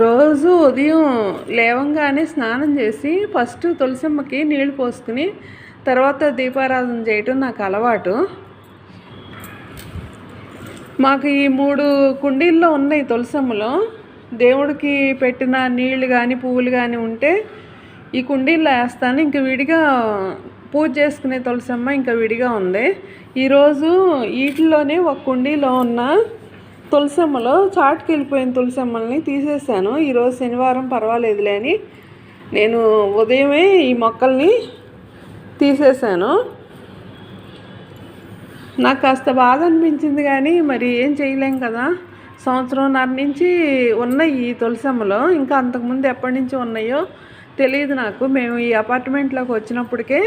రోజు ఉదయం లేవంగానే స్నానం చేసి ఫస్ట్ తులసమ్మకి నీళ్ళు పోసుకుని తర్వాత దీపారాధన చేయటం నాకు అలవాటు. మాకు ఈ మూడు కుండీల్లో ఉన్నాయి తులసమ్మలో. దేవుడికి పెట్టిన నీళ్ళు కానీ పువ్వులు కానీ ఉంటే ఈ కుండీల్లో వేస్తాను. ఇంక విడిగా పూజ చేసుకునే తులసమ్మ ఇంకా విడిగా ఉంది. ఈరోజు వీటిలోనే ఒక కుండీలో ఉన్న తులసమ్మలో చాటుకి వెళ్ళిపోయిన తులసమ్మల్ని తీసేసాను ఈరోజు శనివారం పర్వాలేదులే అని నేను ఉదయమే ఈ మొక్కల్ని తీసేసాను నాకు కాస్త బాధ అనిపించింది కానీ మరి ఏం చేయలేం కదా. సంవత్సరంన్నర నుంచి ఉన్నాయి ఈ తులసమ్మలో. ఇంకా అంతకుముందు ఎప్పటి నుంచి ఉన్నాయో తెలియదు నాకు. మేము ఈ అపార్ట్మెంట్లోకి వచ్చినప్పటికే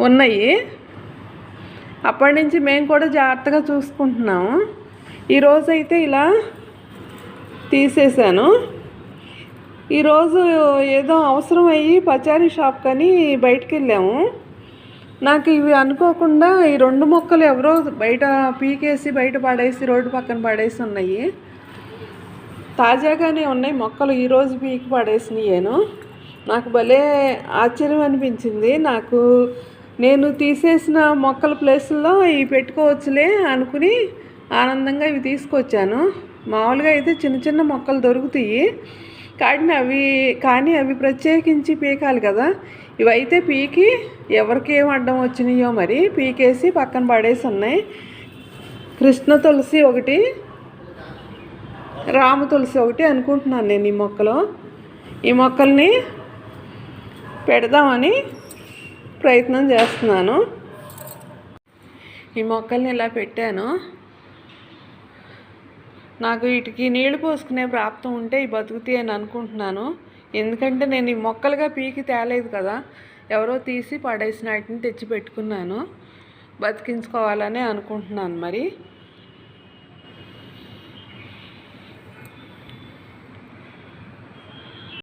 ఉన్నాయి. అప్పటి నుంచి మేము కూడా జాగ్రత్తగా చూసుకుంటున్నాము. ఈరోజైతే ఇలా తీసేసాను. ఈరోజు ఏదో అవసరం అయ్యి పచారీ షాప్ కానీ బయటికి వెళ్ళాము నాకు ఇవి అనుకోకుండా ఈ రెండు మొక్కలు ఎవరో బయట పీకేసి బయట పడేసి రోడ్డు పక్కన పడేసి ఉన్నాయి. తాజాగానే ఉన్నాయి మొక్కలు ఈరోజు పీకి పడేసినాయేను నాకు భలే ఆశ్చర్యం అనిపించింది. నాకు నేను తీసేసిన మొక్కల ప్లేసుల్లో ఇవి పెట్టుకోవచ్చులే అనుకుని ఆనందంగా ఇవి తీసుకొచ్చాను. మామూలుగా అయితే చిన్న చిన్న మొక్కలు దొరుకుతాయి. కానీ అవి కానీ అవి ప్రత్యేకించి పీకాలి కదా. ఇవైతే పీకి ఎవరికి ఏం అడ్డం వచ్చినాయో మరి పీకేసి పక్కన పడేసి ఉన్నాయి. కృష్ణ తులసి ఒకటి రామ తులసి ఒకటి అనుకుంటున్నాను నేను ఈ మొక్కలు. ఈ మొక్కల్ని పెడదామని ప్రయత్నం చేస్తున్నాను. ఈ మొక్కల్ని ఇలా పెట్టాను. నాకు వీటికి నీళ్ళు పోసుకునే ప్రాప్తం ఉంటే ఈ బతుకుతాయి అని అనుకుంటున్నాను. ఎందుకంటే నేను ఈ మొక్కలుగా పీకి తేలేదు కదా ఎవరో తీసి పడేసిన వాటిని తెచ్చి పెట్టుకున్నాను బతికించుకోవాలని అనుకుంటున్నాను మరి.